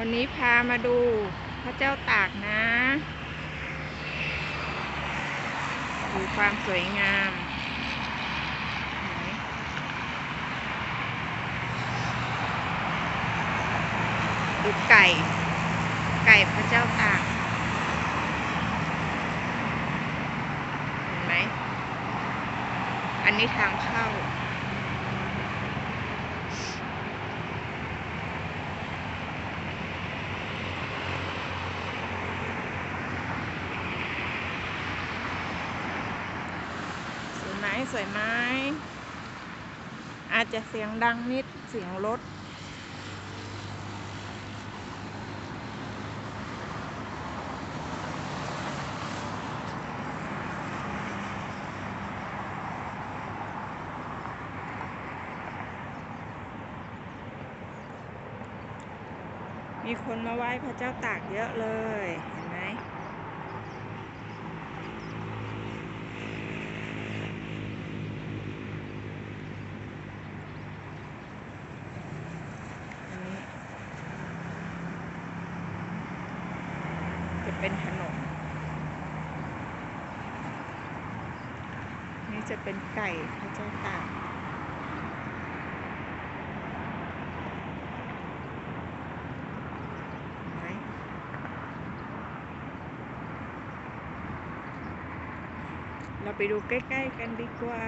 วันนี้พามาดูพระเจ้าตากนะ ดูความสวยงามดูไก่ ไก่พระเจ้าตากเห็นไหม อันนี้ทางเข้า สวยไหมสวยไหมอาจจะเสียงดังนิดเสียงรถมีคนมาไหว้พระเจ้าตากเยอะเลย เห็นไหม อันนี้จะเป็นถนน นี่ จะเป็นไก่พระเจ้าตากเห็นไหมเราไปดูใกล้ ๆ กันดีกว่า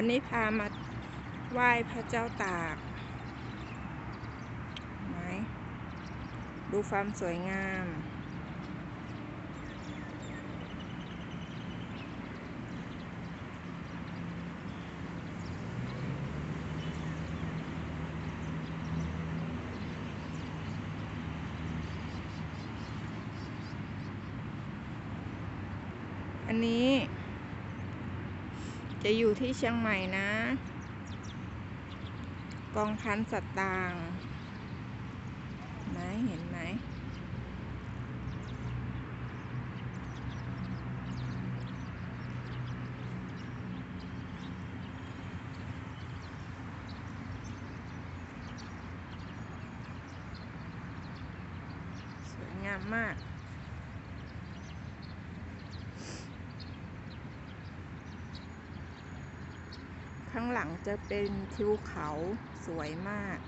วันนี้พามาไหว้พระเจ้าตากไหมดูความสวยงาม อันนี้ จะอยู่ที่เชียงใหม่นะ กองพันสัตว์ต่างไหนเห็นไหม สวยงามมาก ข้างหลังจะเป็นทิวเขาสวยมาก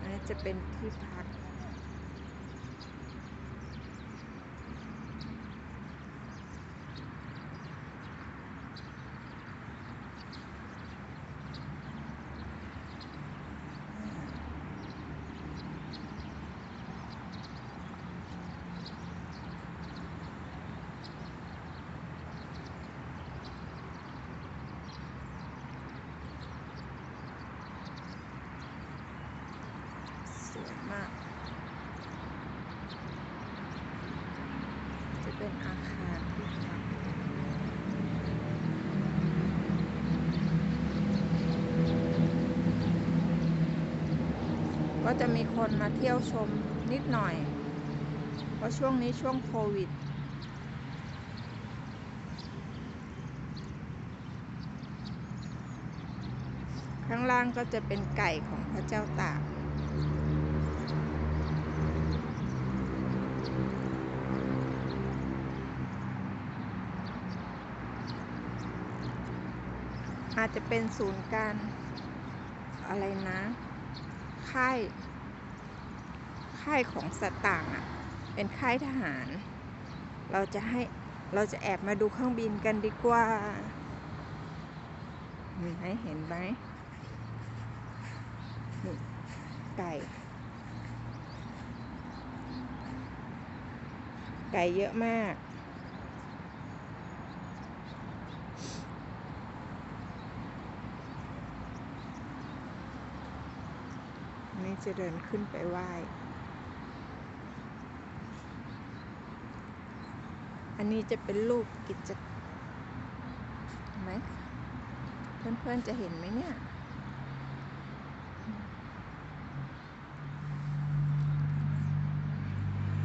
อันนี้จะเป็นที่พัก สวยมาก จะ เป็นอาคารที่พักก็จะมีคนมาเที่ยวชมนิดหน่อย เพราะช่วงนี้ช่วงโควิด ข้างล่างก็จะเป็นไก่ของพระเจ้าตาก จจะเป็นศูนย์การอะไรนะค่ายค่ายของสัตว์ต่างอะ่ะ เป็นค่ายทหาร เราจะให้เราจะแอบมาดูเครื่องบินกันดีกว่าเห็นไหมเห็นไหมนี่ไก่ ไก่เยอะมาก นี้ จะเดินขึ้นไปไหว้ อันนี้จะเป็นรูปกิจเห็นไหมเพื่อนๆจะเห็นไหมเนี่ย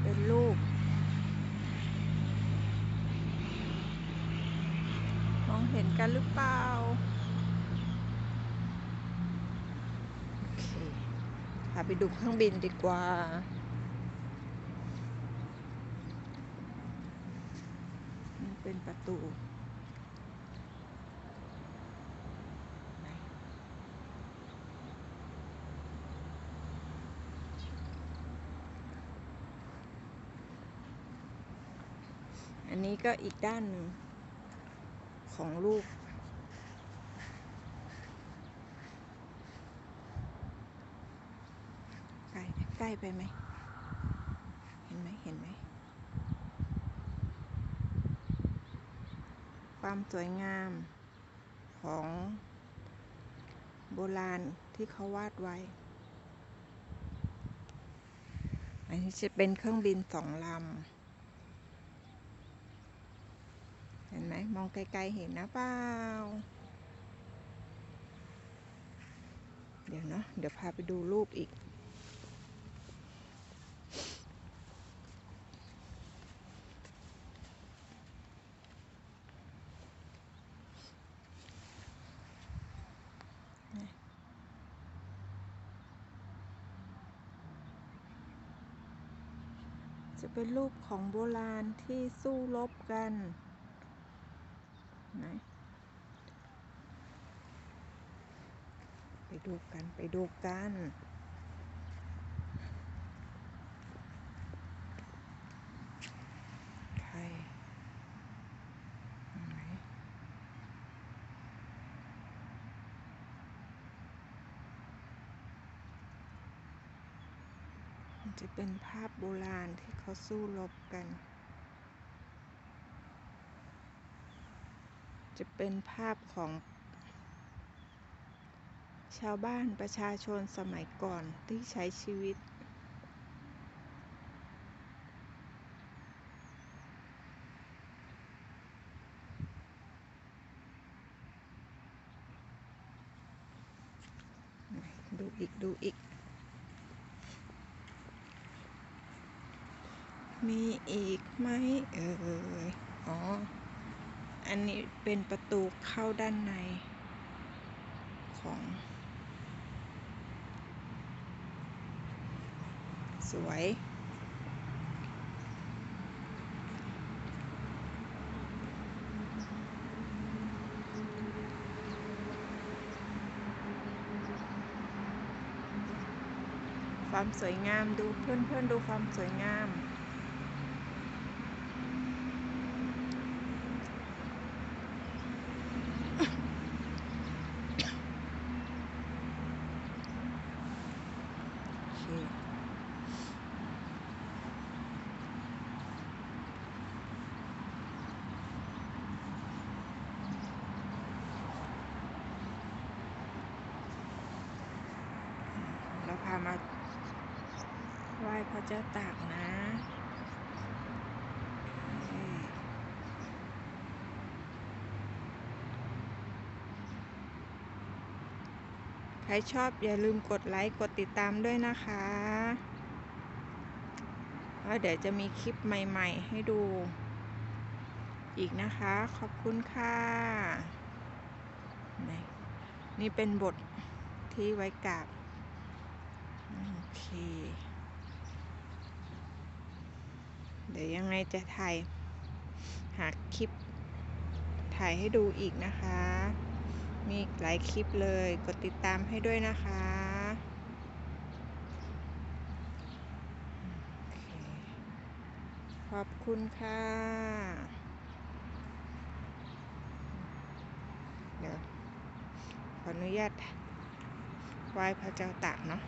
เป็นรูปมองเห็นกันหรือเปล่า โอเคพา ไปดูเครื่องบินดีกว่า เป็นประตูอันนี้ก็อีกด้านหนึ่งของลูก ล้ไปไหม เห็นไหมเห็นไหม ความสวยงามของโบราณที่เขาวาดไว้ อันนี้จะเป็นเครื่องบินสองลำ เห็นไหม มองไกลๆเห็นนะเปล่า เดี๋ยวเนาะ เดี๋ยวพาไปดูรูปอีก จะเป็นรูปของโบราณที่สู้รบกันไหนไปดูกัน ไปดูกัน ใครไหนมัน จะเป็นภาพโบราณที่เขาสู้รบกัน จะเป็นภาพของ ชาวบ้านประชาชนสมัยก่อนที่ใช้ชีวิต ดูอีกดูอีก มีอีกไหมเอ่ยอ๋อ อันนี้เป็นประตูเข้าด้านในของ สวย ความสวยงามดูเพื่อนเพื่อนๆดูความสวยงาม โอเค เราพา มาไหว้พระเจ้าตากนะใครชอบอย่าลืมกดไลค์กดติดตามด้วยนะคะแล้วเดี๋ยวจะมีคลิปใหม่ ๆ ให้ดู อีกนะคะ ขอบคุณค่ะ นี่นี่เป็นบทที่ไว้กราบ โอเค เดี๋ยวยังไงจะถ่ายหาคลิป ถ่ายให้ดูอีกนะคะ มีอีกหลายคลิปเลย กดติดตามให้ด้วยนะคะขอบคุณค่ะ เดี๋ยว ขออนุญาตไหว้พระเจ้าตากเนาะ